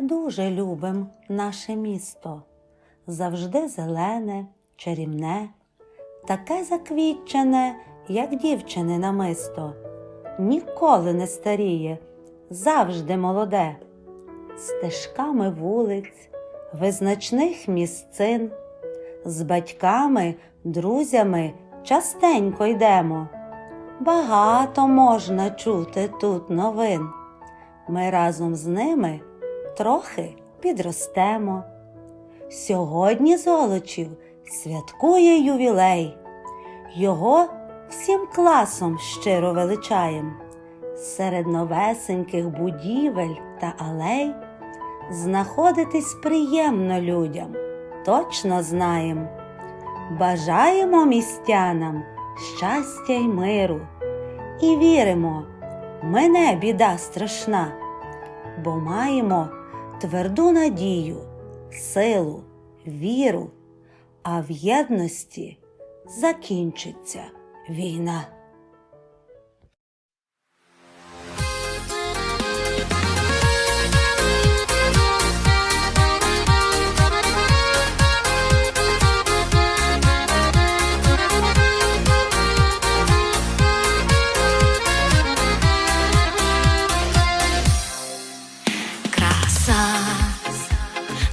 дуже любим наше місто. Завжди зелене, чарівне, таке заквітчене, як дівчини намисто. Ніколи не старіє, завжди молоде. Стежками вулиць, визначних місцин, з батьками, друзями частенько йдемо. Багато можна чути тут новин. Ми разом з ними трохи підростемо. Сьогодні Золочів святкує ювілей. Його всім класом щиро величаєм. Серед новесеньких будівель та алей знаходитись приємно людям, точно знаєм. Бажаємо містянам щастя й миру і віримо, мене біда страшна, бо маємо тверду надію, силу, віру, а в єдності закінчиться війна.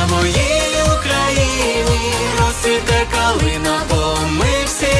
на моїй Україні, розсвіте калина, бо ми всі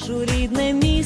нашу рідне місто.